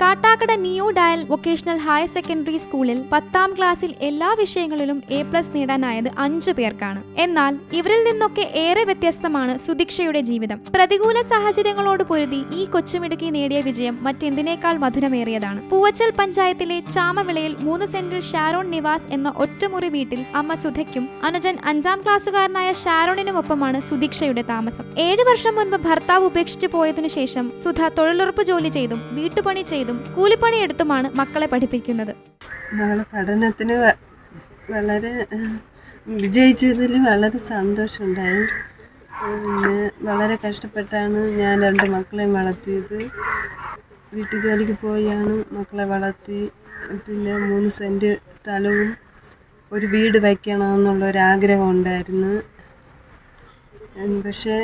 Kattakada neo dial vocational higher secondary സ്കൂളിൽ പത്താം ക്ലാസ്സിൽ എല്ലാ വിഷയങ്ങളിലും എ പ്ലസ് നേടാനായത് അഞ്ചു പേർക്കാണ്. എന്നാൽ ഇവരിൽ നിന്നൊക്കെ ഏറെ വ്യത്യസ്തമാണ് സുദീക്ഷയുടെ ജീവിതം. പ്രതികൂല സാഹചര്യങ്ങളോട് പൊരുതി ഈ കൊച്ചുമിടുക്കി നേടിയ വിജയം മറ്റെന്തിനേക്കാൾ മധുരമേറിയതാണ്. പൂവച്ചൽ പഞ്ചായത്തിലെ ചാമവിളയിൽ മൂന്ന് സെന്റിൽ ഷാരോൺ നിവാസ് എന്ന ഒറ്റമുറി വീട്ടിൽ അമ്മ സുധയ്ക്കും അനുജൻ അഞ്ചാം ക്ലാസ്സുകാരനായ ഷാരോണിനുമൊപ്പമാണ് സുദീക്ഷയുടെ താമസം. ഏഴു വർഷം മുൻപ് ഭർത്താവ് ഉപേക്ഷിച്ചു പോയതിനു ശേഷം സുധ തൊഴിലുറപ്പ് ജോലി ചെയ്തും വീട്ടുപണി ചെയ്തും കൂലിപ്പണി എടുത്തുമാണ് മക്കളെ പഠിപ്പിക്കുന്നത്. പഠനത്തിന് വളരെ വിജയിച്ചതിൽ വളരെ സന്തോഷമുണ്ടായി. പിന്നെ വളരെ കഷ്ടപ്പെട്ടാണ് ഞാൻ രണ്ട് മക്കളെയും വളർത്തിയത്. വീട്ടു ജോലിക്ക് പോയാണ് മക്കളെ വളർത്തി. പിന്നെ മൂന്ന് സെന്റ് സ്ഥലവും ഒരു വീട് വയ്ക്കണമെന്നുള്ള ഒരു ആഗ്രഹം ഉണ്ടായിരുന്നു പക്ഷേ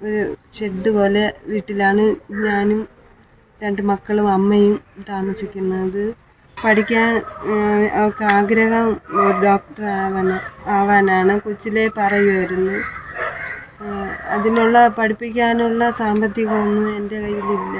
ഒരു ഷെഡ് പോലെ വീട്ടിലാണ് ഞാനും രണ്ട് മക്കളും അമ്മയും താമസിക്കുന്നത്. പഠിക്കാൻ അവൾക്ക് ആഗ്രഹം ഒരു ഡോക്ടർ ആവാൻ ആവാനാണ് കൊച്ചിലേ പറയുമായിരുന്നു അതിനുള്ള പഠിപ്പിക്കാനുള്ള സാമ്പത്തികമൊന്നും എന്റെ കയ്യിലില്ല.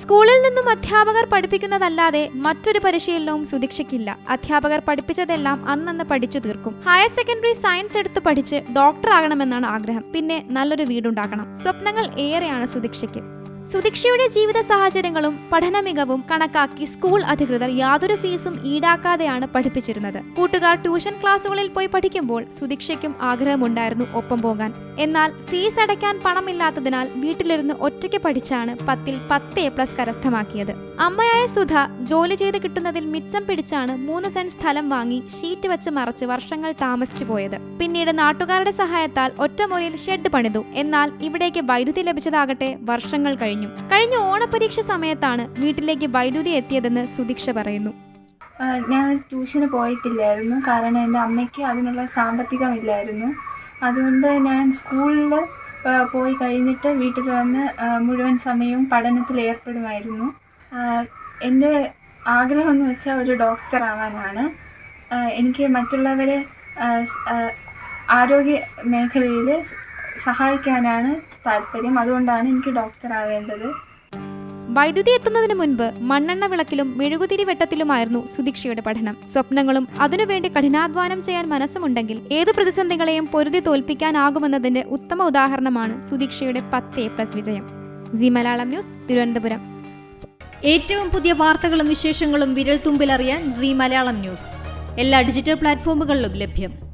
സ്കൂളിൽ നിന്നും അധ്യാപകർ പഠിപ്പിക്കുന്നതല്ലാതെ മറ്റൊരു പരിശീലനവും സുദീക്ഷയ്ക്കില്ല. അധ്യാപകർ പഠിപ്പിച്ചതെല്ലാം അന്നന്ന് പഠിച്ചു തീർക്കും. ഹയർ സെക്കൻഡറി സയൻസ് എടുത്ത് പഠിച്ച് ഡോക്ടർ ആകണമെന്നാണ് ആഗ്രഹം. പിന്നെ നല്ലൊരു വീടുണ്ടാക്കണം. സ്വപ്നങ്ങൾ ഏറെയാണ് സുദീക്ഷയ്ക്ക്. സുദീക്ഷയുടെ ജീവിത സാഹചര്യങ്ങളും പഠന മികവും കണക്കാക്കി സ്കൂൾ അധികൃതർ യാതൊരു ഫീസും ഈടാക്കാതെയാണ് പഠിപ്പിച്ചിരുന്നത്. കൂട്ടുകാർ ട്യൂഷൻ ക്ലാസ്സുകളിൽ പോയി പഠിക്കുമ്പോൾ സുദീക്ഷയ്ക്കും ആഗ്രഹമുണ്ടായിരുന്നു ഒപ്പം പോകാൻ. എന്നാൽ ഫീസ് അടയ്ക്കാൻ പണമില്ലാത്തതിനാൽ വീട്ടിലിരുന്ന് ഒറ്റയ്ക്ക് പഠിച്ചാണ് പത്തിൽ പത്ത് എ പ്ലസ് കരസ്ഥമാക്കിയത്. അമ്മയായ സുധ ജോലി ചെയ്ത് കിട്ടുന്നതിൽ മിച്ചം പിടിച്ചാണ് മൂന്ന് സെന്റ് സ്ഥലം വാങ്ങി ഷീറ്റ് വെച്ച് മറച്ച് വർഷങ്ങൾ താമസിച്ചു പോയത്. പിന്നീട് നാട്ടുകാരുടെ സഹായത്താൽ ഒറ്റമുറിയിൽ ഷെഡ് പണിതു. എന്നാൽ ഇവിടേക്ക് വൈദ്യുതി ലഭിച്ചതാകട്ടെ വർഷങ്ങൾ കഴിഞ്ഞു. കഴിഞ്ഞ ഓണപരീക്ഷ സമയത്താണ് വീട്ടിലേക്ക് വൈദ്യുതി എത്തിയതെന്ന് സുദീക്ഷ പറയുന്നു. ഞാൻ ട്യൂഷന് പോയിട്ടില്ലായിരുന്നു. കാരണം എന്റെ അമ്മയ്ക്ക് അതിനുള്ള സാമ്പത്തികമില്ലായിരുന്നു. അതുകൊണ്ട് ഞാൻ സ്കൂളിൽ പോയി കഴിഞ്ഞിട്ട് വീട്ടിൽ വന്ന് മുഴുവൻ സമയവും പഠനത്തിൽ ഏർപ്പെടുമായിരുന്നു. എന്റെ ആഗ്രഹം എന്ന് വെച്ചാൽ ഒരു ഡോക്ടർ ആവാനാണ്. എനിക്ക് മറ്റുള്ളവരെ ആരോഗ്യ മേഖലയിൽ സഹായിക്കാനാണ് താല്പര്യം. അതുകൊണ്ടാണ് എനിക്ക് ഡോക്ടർ ആവേണ്ടത്. വൈദ്യുതി എത്തുന്നതിന് മുൻപ് മണ്ണെണ്ണ വിളക്കിലും മെഴുകുതിരി വെട്ടത്തിലുമായിരുന്നു സുദീക്ഷയുടെ പഠനം. സ്വപ്നങ്ങളും അതിനുവേണ്ടി കഠിനാധ്വാനം ചെയ്യാൻ മനസ്സുമുണ്ടെങ്കിൽ ഏത് പ്രതിസന്ധികളെയും പൊരുതി തോൽപ്പിക്കാനാകുമെന്നതിന്റെ ഉത്തമ ഉദാഹരണമാണ് സുദീക്ഷയുടെ പത്ത് എ പ്ലസ് വിജയം. Zee Malayalam news Thiruvananthapuram. ഏറ്റവും പുതിയ വാർത്തകളും വിശേഷങ്ങളും വിരൽ തുമ്പിലറിയാൻ സി മലയാളം ന്യൂസ്. എല്ലാ ഡിജിറ്റൽ പ്ലാറ്റ്ഫോമുകളിലും ലഭ്യം.